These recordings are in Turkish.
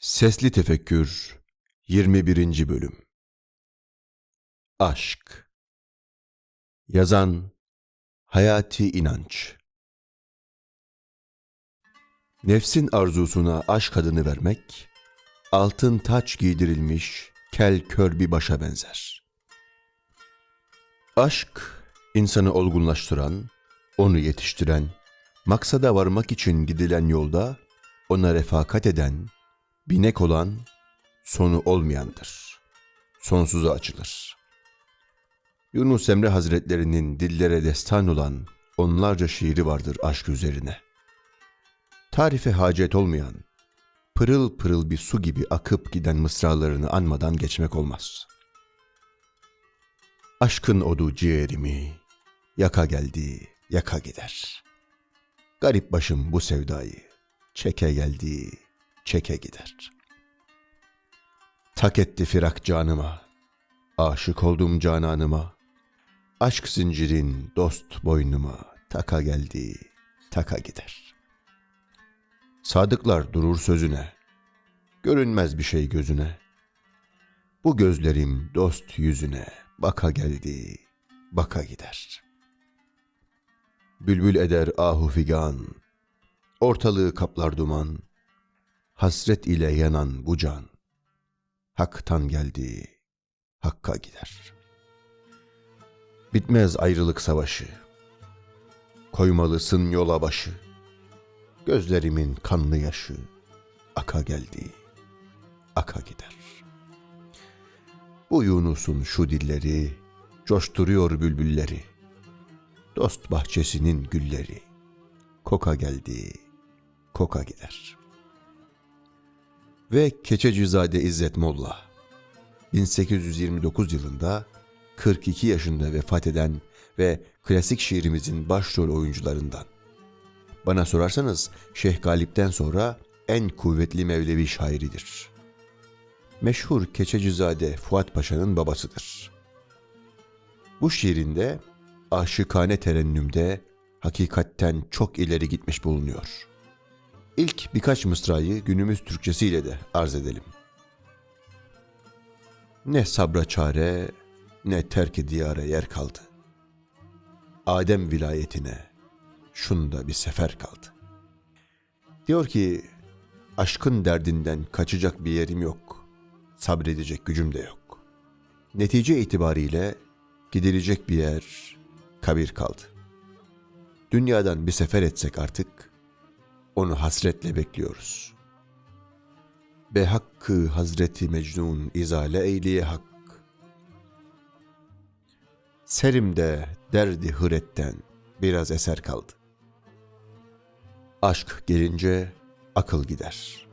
Sesli Tefekkür 21. Bölüm Aşk Yazan Hayati İnanç Nefsin arzusuna aşk adını vermek, altın taç giydirilmiş kel kör bir başa benzer. Aşk, insanı olgunlaştıran, onu yetiştiren, maksada varmak için gidilen yolda ona refakat eden, binek olan sonu olmayandır. Sonsuza açılır. Yunus Emre Hazretlerinin dillere destan olan onlarca şiiri vardır aşk üzerine. Tarife hacet olmayan, pırıl pırıl bir su gibi akıp giden mısralarını anmadan geçmek olmaz. Aşkın odu ciğerimi, yaka geldi, yaka gider. Garip başım bu sevdayı, çeke geldi, çeke gider. Tak etti firak canıma, aşık oldum cananıma. Aşk zincirin dost boynuma, taka geldi, taka gider. Sadıklar durur sözüne, görünmez bir şey gözüne. Bu gözlerim dost yüzüne, baka geldi, baka gider. Bülbül eder ahu figan, ortalığı kaplar duman, hasret ile yanan bu can, haktan geldi, hakka gider. Bitmez ayrılık savaşı, koymalısın yola başı, gözlerimin kanlı yaşı, aka geldi, aka gider. Bu Yunus'un şu dilleri, coşturuyor bülbülleri, dost bahçesinin gülleri, koka geldi, koka gider.'' Ve Keçecizade İzzet Molla. 1829 yılında 42 yaşında vefat eden ve klasik şiirimizin başrol oyuncularından. Bana sorarsanız Şeyh Galip'ten sonra en kuvvetli Mevlevi şairidir. Meşhur Keçecizade Fuat Paşa'nın babasıdır. Bu şiirinde aşıkane terennümde hakikatten çok ileri gitmiş bulunuyor.'' İlk birkaç mısrayı günümüz Türkçesiyle de arz edelim. Ne sabra çare, ne terk diyara yer kaldı. Adem vilayetine şunda bir sefer kaldı. Diyor ki, aşkın derdinden kaçacak bir yerim yok. Sabredecek gücüm de yok. Netice itibariyle gidilecek bir yer kabir kaldı. Dünyadan bir sefer etsek artık onu hasretle bekliyoruz. Be hakkı Hazreti Mecnun izale eyliye hak. Serimde derdi hıretten biraz eser kaldı. Aşk gelince akıl gider.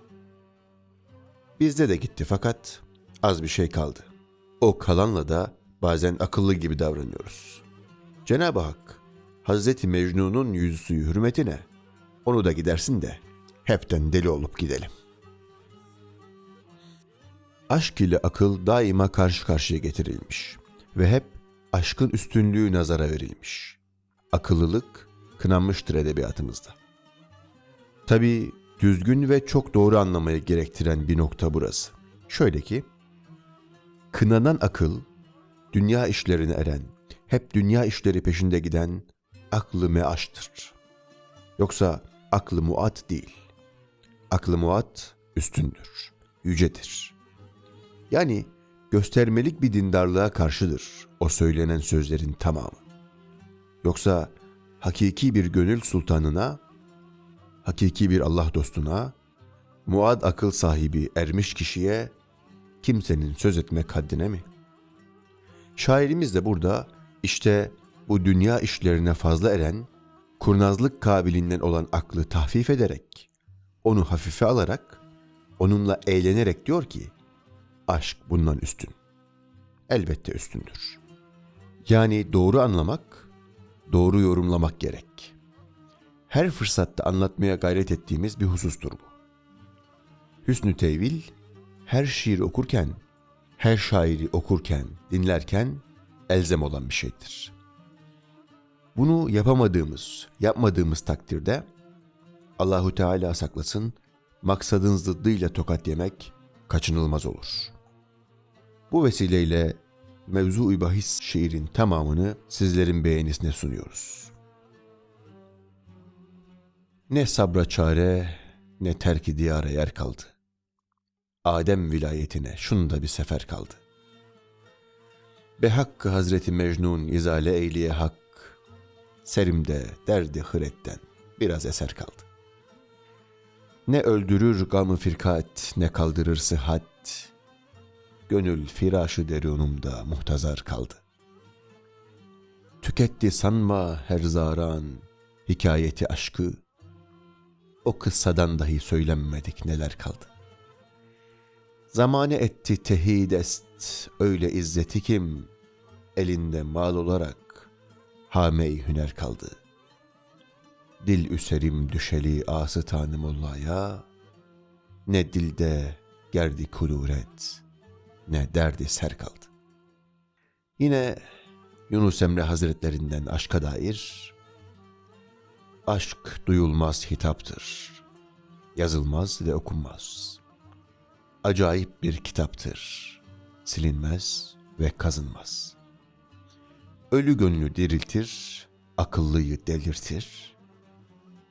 Bizde de gitti fakat az bir şey kaldı. O kalanla da bazen akıllı gibi davranıyoruz. Cenab-ı Hak Hazreti Mecnun'un yüzüsü hürmetine onu da gidersin de hepten deli olup gidelim. Aşk ile akıl daima karşı karşıya getirilmiş ve hep aşkın üstünlüğü nazara verilmiş. Akıllılık kınanmıştır edebiyatımızda. Tabi düzgün ve çok doğru anlamayı gerektiren bir nokta burası. Şöyle ki, kınanan akıl, dünya işlerine eren, hep dünya işleri peşinde giden aklı meaştır. Yoksa aklı muat değil. Aklı muat üstündür, yücedir. Yani göstermelik bir dindarlığa karşıdır o söylenen sözlerin tamamı. Yoksa hakiki bir gönül sultanına, hakiki bir Allah dostuna, muad akıl sahibi ermiş kişiye kimsenin söz etme haddine mi? Şairimiz de burada işte bu dünya işlerine fazla eren kurnazlık kabilinden olan aklı tahfif ederek, onu hafife alarak, onunla eğlenerek diyor ki, aşk bundan üstün. Elbette üstündür. Yani doğru anlamak, doğru yorumlamak gerek. Her fırsatta anlatmaya gayret ettiğimiz bir husustur bu. Hüsnü tevil, her şiir okurken, her şairi okurken, dinlerken elzem olan bir şeydir.'' Bunu yapamadığımız, yapmadığımız takdirde Allahu Teala saklasın maksadın zıddıyla tokat yemek kaçınılmaz olur. Bu vesileyle mevzu-i bahis şiirin tamamını sizlerin beğenisine sunuyoruz. Ne sabra çare ne terki diyara yer kaldı. Adem vilayetine şunda bir sefer kaldı. Be hakkı Hazreti Mecnun izale eyliye hak, serimde derdi hıretten biraz eser kaldı. Ne öldürür gamı firkat, ne kaldırır sıhhat, gönül firaşı derunumda muhtazar kaldı. Tüketti sanma her zaran, hikayeti aşkı, o kıssadan dahi söylenmedik neler kaldı. Zamane etti tehid est, öyle izzeti kim, elinde mal olarak hame-i hüner kaldı. Dil üserim düşeli ası tanımullaya, ne dilde gerdi kuluret, ne derdi ser kaldı. Yine Yunus Emre Hazretlerinden aşka dair, aşk duyulmaz hitaptır, yazılmaz ve okunmaz. Acayip bir kitaptır, silinmez ve kazınmaz. Ölü gönlü diriltir, akıllıyı delirtir.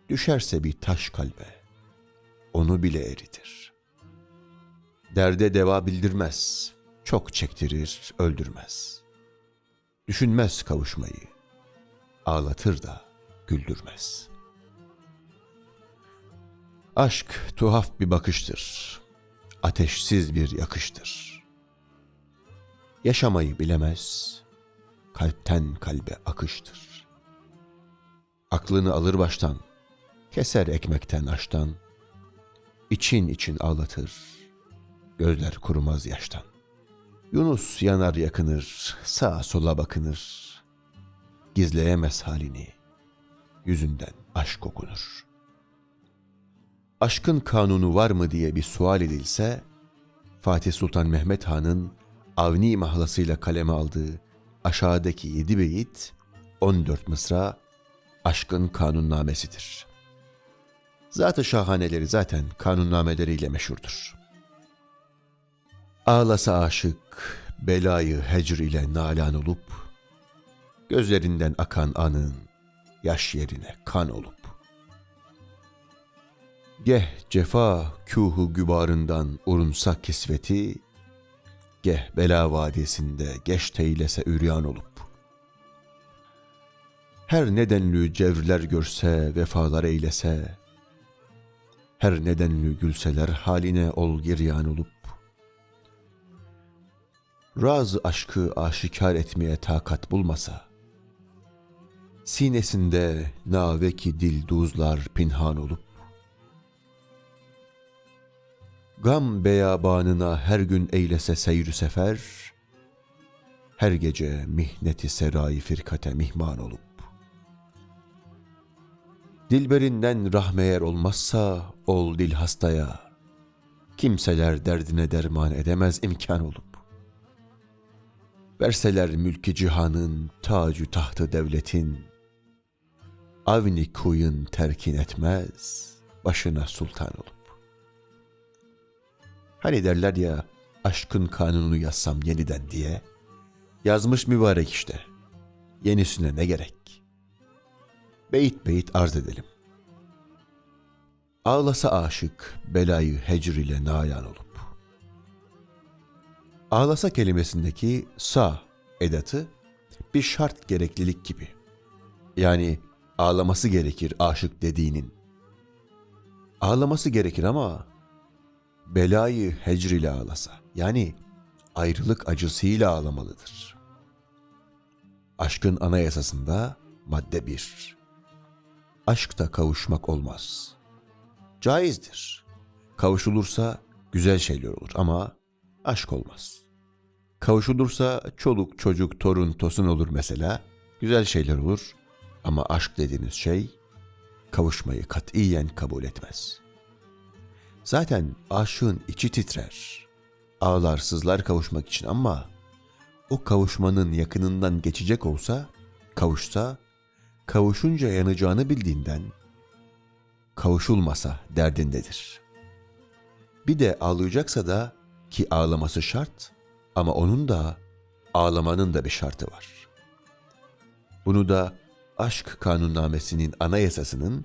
Düşerse bir taş kalbe, onu bile eritir. Derde deva bildirmez, çok çektirir, öldürmez. Düşünmez kavuşmayı, ağlatır da güldürmez. Aşk tuhaf bir bakıştır, ateşsiz bir yakıştır. Yaşamayı bilemez, kalpten kalbe akıştır. Aklını alır baştan, keser ekmekten aştan, için için ağlatır, gözler kurumaz yaştan. Yunus yanar yakınır, sağa sola bakınır, gizleyemez halini, yüzünden aşk okunur. Aşkın kanunu var mı diye bir sual edilse, Fatih Sultan Mehmet Han'ın Avni mahlasıyla kaleme aldığı aşağıdaki yedi beyit, 14 mısra aşkın kanunnamesidir. Zat-ı şahaneleri zaten kanunnameleriyle meşhurdur. Ağlasa aşık, belayı hecr ile nalan olup, gözlerinden akan anın, yaş yerine kan olup. Geh cefa kühu gübarından urunsa kisveti, geh bela vadisinde geç teylese üryan olup. Her nedenlü cevrler görse, vefalar eylese, her nedenlü gülseler haline ol giryan olup, raz aşkı aşikar etmeye takat bulmasa, sinesinde naveki dil duzlar pinhan olup, Gam beyabanına her gün eylese seyr sefer, her gece mihneti serai firkate mihman olup. Dilberinden rahmeyer olmazsa ol dil hastaya, kimseler derdine derman edemez imkan olup. Verseler mülki cihanın, tacü tahtı devletin, avni kuyun terkin etmez, başına sultan olup. Hani derler ya aşkın kanununu yazsam yeniden diye. Yazmış mübarek işte. Yenisine ne gerek? Beyit beyit arz edelim. Ağlasa aşık belayı hecr ile nayan olup. Ağlasa kelimesindeki sa edatı bir şart gereklilik gibi. Yani ağlaması gerekir aşık dediğinin. Ağlaması gerekir ama belayı hecr ile ağlasa, yani ayrılık acısıyla ağlamalıdır. Aşkın anayasasında madde bir. Aşkta kavuşmak olmaz. Caizdir. Kavuşulursa güzel şeyler olur ama aşk olmaz. Kavuşulursa çoluk çocuk torun tosun olur mesela. Güzel şeyler olur ama aşk dediğiniz şey kavuşmayı katiyen kabul etmez.'' Zaten aşığın içi titrer. Ağlar sızlar kavuşmak için ama o kavuşmanın yakınından geçecek olsa, kavuşsa, kavuşunca yanacağını bildiğinden, kavuşulmasa derdindedir. Bir de ağlayacaksa da ki ağlaması şart ama onun da ağlamanın da bir şartı var. Bunu da aşk kanunnamesinin anayasasının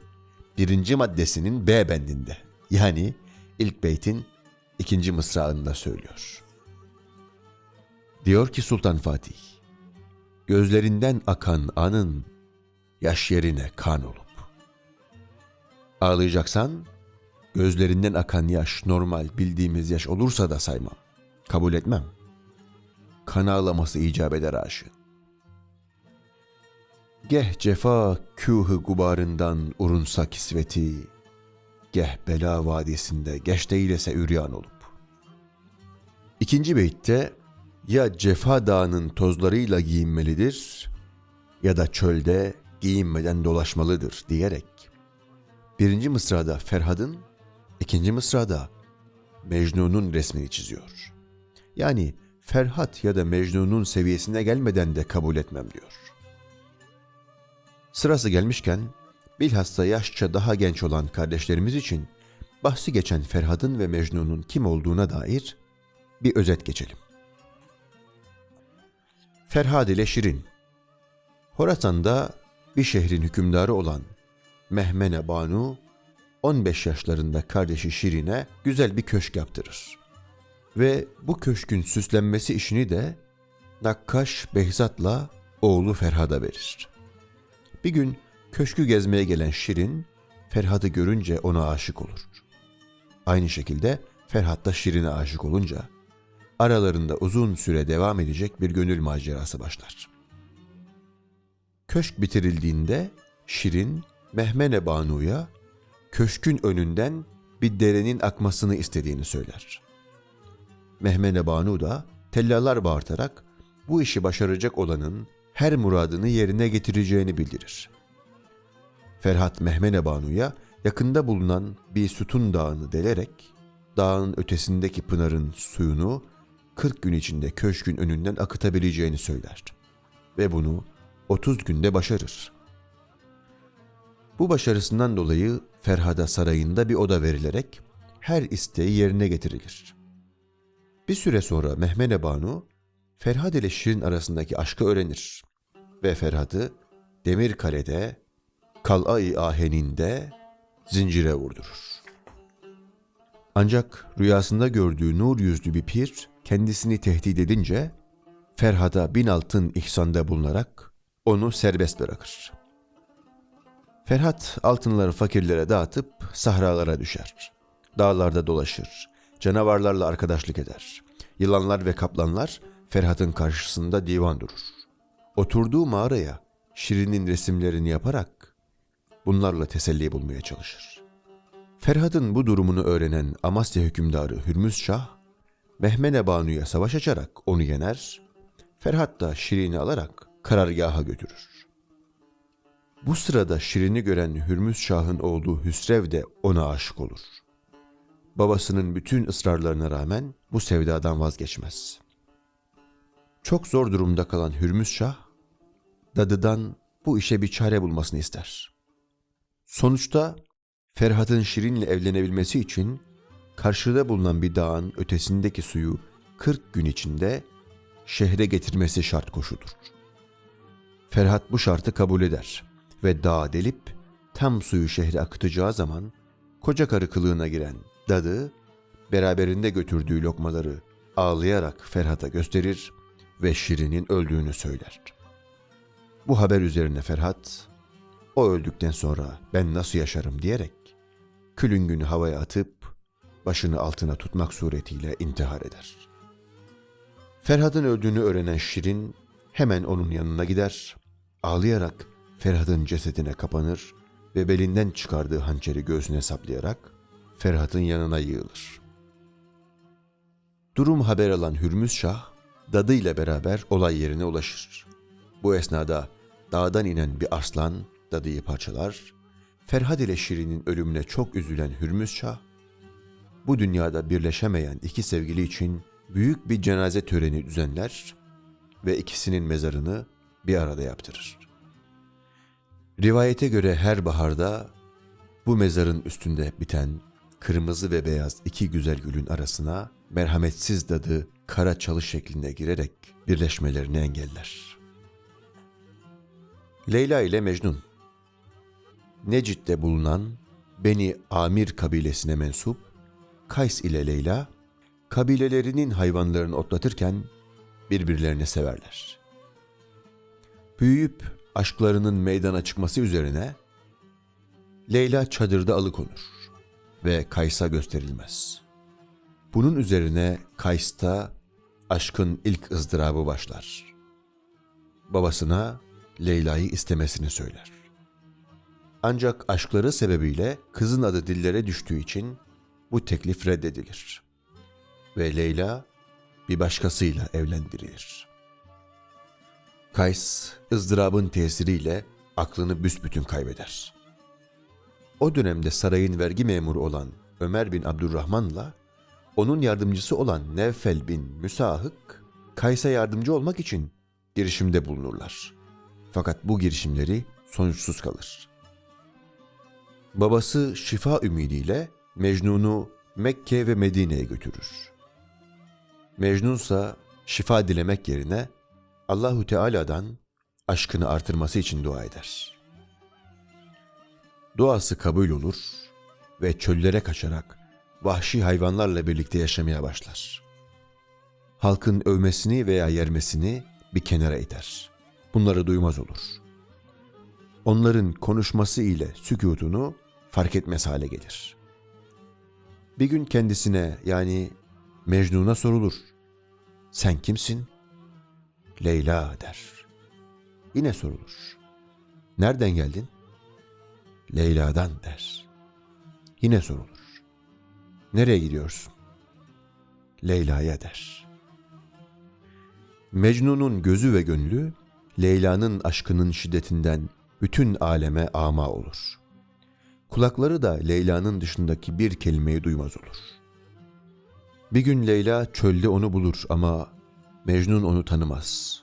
birinci maddesinin B bendinde yani ilk beytin ikinci mısrağında söylüyor. Diyor ki Sultan Fatih, gözlerinden akan anın yaş yerine kan olup. Ağlayacaksan gözlerinden akan yaş normal bildiğimiz yaş olursa da saymam. Kabul etmem. Kan ağlaması icap eder aşığın. Geh cefa kühü gubarından urunsa kisveti, geh bela vadisinde geç değilese üryan olup. İkinci beytte ya cefa dağının tozlarıyla giyinmelidir ya da çölde giyinmeden dolaşmalıdır diyerek birinci mısrada Ferhad'ın, ikinci mısrada Mecnun'un resmini çiziyor. Yani Ferhat ya da Mecnun'un seviyesine gelmeden de kabul etmem diyor. Sırası gelmişken bilhassa yaşça daha genç olan kardeşlerimiz için bahsi geçen Ferhad'ın ve Mecnun'un kim olduğuna dair bir özet geçelim. Ferhad ile Şirin Horasan'da bir şehrin hükümdarı olan Mehmene Banu 15 yaşlarında kardeşi Şirin'e güzel bir köşk yaptırır. Ve bu köşkün süslenmesi işini de Nakkaş Behzat'la oğlu Ferhad'a verir. Bir gün köşkü gezmeye gelen Şirin, Ferhad'ı görünce ona aşık olur. Aynı şekilde Ferhat da Şirin'e aşık olunca aralarında uzun süre devam edecek bir gönül macerası başlar. Köşk bitirildiğinde Şirin Mehmene Banu'ya köşkün önünden bir derenin akmasını istediğini söyler. Mehmene Banu da tellalar bağırtarak bu işi başaracak olanın her muradını yerine getireceğini bildirir. Ferhat Mehmene Banu'ya yakında bulunan bir sütun dağını delerek dağın ötesindeki pınarın suyunu 40 gün içinde köşkün önünden akıtabileceğini söyler. Ve bunu 30 günde başarır. Bu başarısından dolayı Ferhada sarayında bir oda verilerek her isteği yerine getirilir. Bir süre sonra Mehmene Banu, Ferhad ile Şirin arasındaki aşkı öğrenir ve Ferhad'ı Demir Kale'de, Kal'a-i Ahen'inde zincire vurdurur. Ancak rüyasında gördüğü nur yüzlü bir pir kendisini tehdit edince Ferhad'a bin altın ihsanda bulunarak onu serbest bırakır. Ferhat altınları fakirlere dağıtıp sahralara düşer. Dağlarda dolaşır. Canavarlarla arkadaşlık eder. Yılanlar ve kaplanlar Ferhat'ın karşısında divan durur. Oturduğu mağaraya Şirin'in resimlerini yaparak bunlarla teselli bulmaya çalışır. Ferhat'ın bu durumunu öğrenen Amasya hükümdarı Hürmüz Şah, Mehmene Banu'ya savaş açarak onu yener, Ferhat da Şirin'i alarak karargaha götürür. Bu sırada Şirin'i gören Hürmüz Şah'ın oğlu Hüsrev de ona aşık olur. Babasının bütün ısrarlarına rağmen bu sevdadan vazgeçmez. Çok zor durumda kalan Hürmüz Şah, dadıdan bu işe bir çare bulmasını ister. Sonuçta Ferhat'ın Şirin'le evlenebilmesi için karşıda bulunan bir dağın ötesindeki suyu 40 gün içinde şehre getirmesi şart koşudur. Ferhat bu şartı kabul eder ve dağa delip tam suyu şehre akıtacağı zaman koca karı kılığına giren dadı beraberinde götürdüğü lokmaları ağlayarak Ferhat'a gösterir ve Şirin'in öldüğünü söyler. Bu haber üzerine Ferhat, o öldükten sonra ben nasıl yaşarım diyerek külüngünü havaya atıp başını altına tutmak suretiyle intihar eder. Ferhat'ın öldüğünü öğrenen Şirin hemen onun yanına gider, ağlayarak Ferhat'ın cesedine kapanır ve belinden çıkardığı hançeri göğsüne saplayarak Ferhat'ın yanına yığılır. Durum haber alan Hürmüz Şah, dadı ile beraber olay yerine ulaşır. Bu esnada dağdan inen bir arslan dadıyı parçalar, Ferhat ile Şirin'in ölümüne çok üzülen Hürmüz Şah, bu dünyada birleşemeyen iki sevgili için büyük bir cenaze töreni düzenler ve ikisinin mezarını bir arada yaptırır. Rivayete göre her baharda bu mezarın üstünde biten kırmızı ve beyaz iki güzel gülün arasına merhametsiz dadı kara çalı şeklinde girerek birleşmelerini engeller. Leyla ile Mecnun Necit'te bulunan Beni Amir kabilesine mensup Kays ile Leyla kabilelerinin hayvanlarını otlatırken birbirlerini severler. Büyüyüp aşklarının meydana çıkması üzerine Leyla çadırda alıkonur ve Kays'a gösterilmez. Bunun üzerine Kays'ta aşkın ilk ızdırabı başlar. Babasına Leyla'yı istemesini söyler. Ancak aşkları sebebiyle kızın adı dillere düştüğü için bu teklif reddedilir. Ve Leyla bir başkasıyla evlendirilir. Kays, ızdırabın tesiriyle aklını büsbütün kaybeder. O dönemde sarayın vergi memuru olan Ömer bin Abdurrahman'la onun yardımcısı olan Nevfel bin Müsahık, Kays'a yardımcı olmak için girişimde bulunurlar. Fakat bu girişimleri sonuçsuz kalır. Babası şifa ümidiyle Mecnun'u Mekke ve Medine'ye götürür. Mecnun ise şifa dilemek yerine Allahu Teala'dan aşkını artırması için dua eder. Duası kabul olur ve çöllere kaçarak vahşi hayvanlarla birlikte yaşamaya başlar. Halkın övmesini veya yermesini bir kenara iter. Bunları duymaz olur. Onların konuşması ile sükutunu fark etmez hale gelir. Bir gün kendisine yani Mecnun'a sorulur. Sen kimsin? Leyla der. Yine sorulur. Nereden geldin? Leyla'dan der. Yine sorulur. Nereye gidiyorsun? Leyla'ya der. Mecnun'un gözü ve gönlü Leyla'nın aşkının şiddetinden bütün aleme ama olur. Kulakları da Leyla'nın dışındaki bir kelimeyi duymaz olur. Bir gün Leyla çölde onu bulur ama Mecnun onu tanımaz.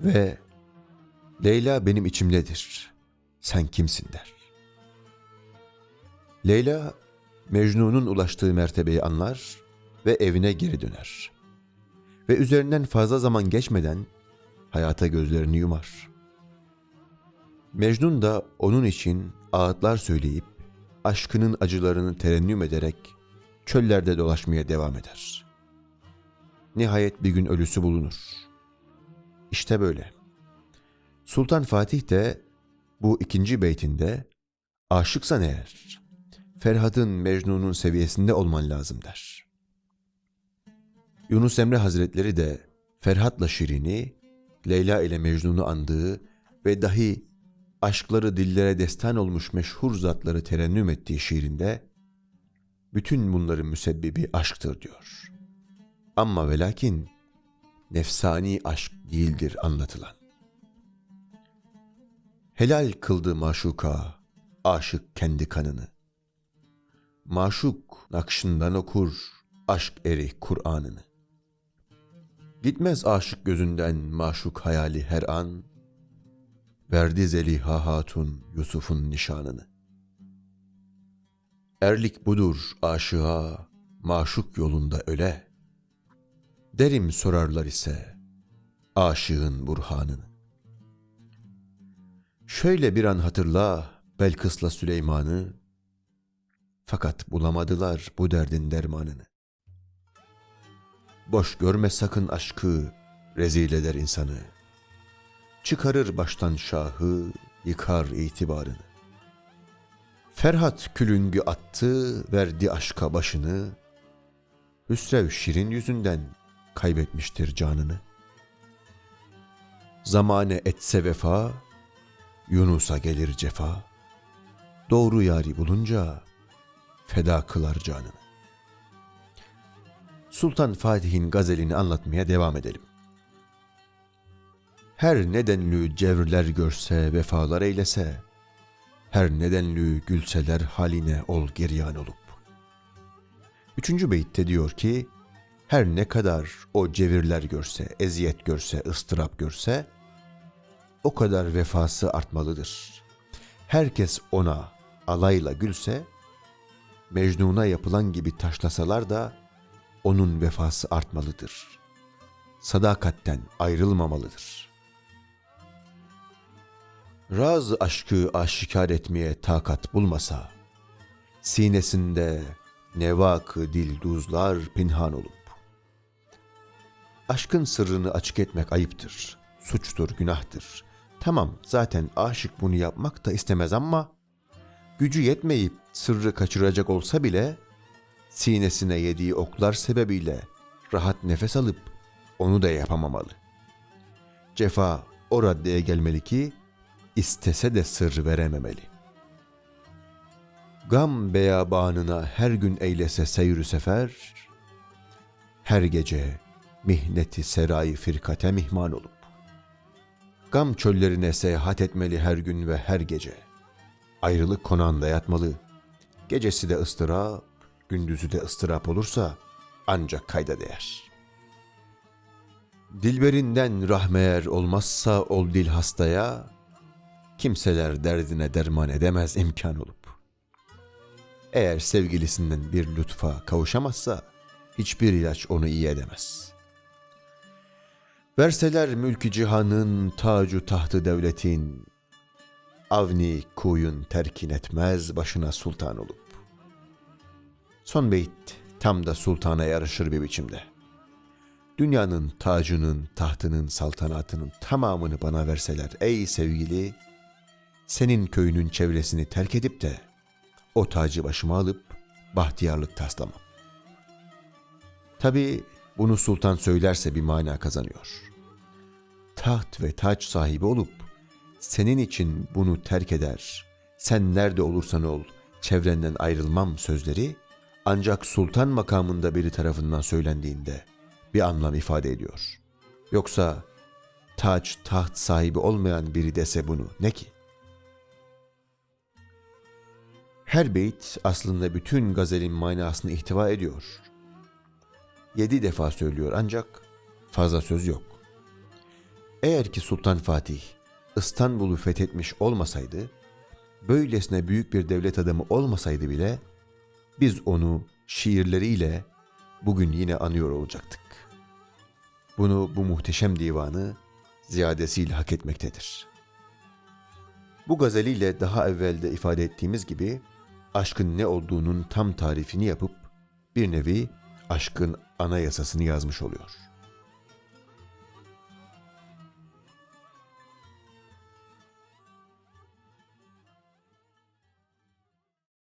Ve Leyla benim içimdedir. Sen kimsin der. Leyla Mecnun'un ulaştığı mertebeyi anlar ve evine geri döner. Ve üzerinden fazla zaman geçmeden hayata gözlerini yumar. Mecnun da onun için ağıtlar söyleyip aşkının acılarını terennüm ederek çöllerde dolaşmaya devam eder. Nihayet bir gün ölüsü bulunur. İşte böyle. Sultan Fatih de bu ikinci beytinde aşıksan eğer Ferhat'ın Mecnun'un seviyesinde olman lazım der. Yunus Emre Hazretleri de Ferhat'la Şirin'i, Leyla ile Mecnun'u andığı ve dahi aşkları dillere destan olmuş meşhur zatları terennüm ettiği şiirinde bütün bunların müsebbibi aşktır diyor. Ama ve lakin nefsani aşk değildir anlatılan. Helal kıldı maşuka, aşık kendi kanını. Maşuk nakşından okur, aşk eri Kur'an'ını. Gitmez aşık gözünden maşuk hayali her an, verdi Zeliha Hatun Yusuf'un nişanını. Erlik budur aşığa, maşuk yolunda öle. Derim sorarlar ise aşığın burhanını. Şöyle bir an hatırla Belkıs'la Süleyman'ı, fakat bulamadılar bu derdin dermanını. Boş görme sakın aşkı, rezil eder insanı. Çıkarır baştan şahı, yıkar itibarını. Ferhat külüngü attı, verdi aşka başını. Hüsrev şirin yüzünden kaybetmiştir canını. Zamane etse vefa, Yunus'a gelir cefa. Doğru yari bulunca feda kılar canını. Sultan Fatih'in gazelini anlatmaya devam edelim. Her nedenlü cevrler görse vefalar eylese, her nedenlü gülseler haline ol geryan olup. Üçüncü beytte diyor ki, her ne kadar o cevirler görse, eziyet görse, ıstırap görse, o kadar vefası artmalıdır. Herkes ona alayla gülse, Mecnun'a yapılan gibi taşlasalar da onun vefası artmalıdır. Sadakatten ayrılmamalıdır. Raz aşkı aşikar etmeye takat bulmasa, sinesinde nevakı dil duzlar pinhan olup, aşkın sırrını açık etmek ayıptır, suçtur, günahtır. Tamam zaten aşık bunu yapmak da istemez ama gücü yetmeyip sırrı kaçıracak olsa bile sinesine yediği oklar sebebiyle rahat nefes alıp onu da yapamamalı. Cefa o raddeye gelmeli ki istese de sır verememeli. Gam beyabanına her gün eylese seyrü sefer, her gece mihneti serayı firkate mihman olup, gam çöllerine seyahat etmeli her gün ve her gece. Ayrılık konağında yatmalı, gecesi de ıstırap, gündüzü de ıstırap olursa ancak kayda değer. Dilberinden rahmeyer olmazsa ol dil hastaya, kimseler derdine derman edemez imkan olup. Eğer sevgilisinden bir lütfa kavuşamazsa, hiçbir ilaç onu iyi edemez. Verseler mülkü cihanın tacu tahtı devletin, avni kuyun terkin etmez başına sultan olup. Son beyt tam da sultana yarışır bir biçimde. Dünyanın tacının, tahtının, saltanatının tamamını bana verseler ey sevgili, senin köyünün çevresini terk edip de o tacı başıma alıp bahtiyarlık taslamam. Tabi bunu sultan söylerse bir mana kazanıyor. Taht ve taç sahibi olup senin için bunu terk eder, sen nerede olursan ol, çevrenden ayrılmam sözleri ancak sultan makamında biri tarafından söylendiğinde bir anlam ifade ediyor. Yoksa taç, taht sahibi olmayan biri dese bunu ne ki? Her beyt aslında bütün gazelin manasını ihtiva ediyor. Yedi defa söylüyor ancak fazla söz yok. Eğer ki Sultan Fatih İstanbul'u fethetmiş olmasaydı, böylesine büyük bir devlet adamı olmasaydı bile biz onu şiirleriyle bugün yine anıyor olacaktık. Bunu bu muhteşem divanı ziyadesiyle hak etmektedir. Bu gazeliyle daha evvelde ifade ettiğimiz gibi aşkın ne olduğunun tam tarifini yapıp bir nevi aşkın anayasasını yazmış oluyor.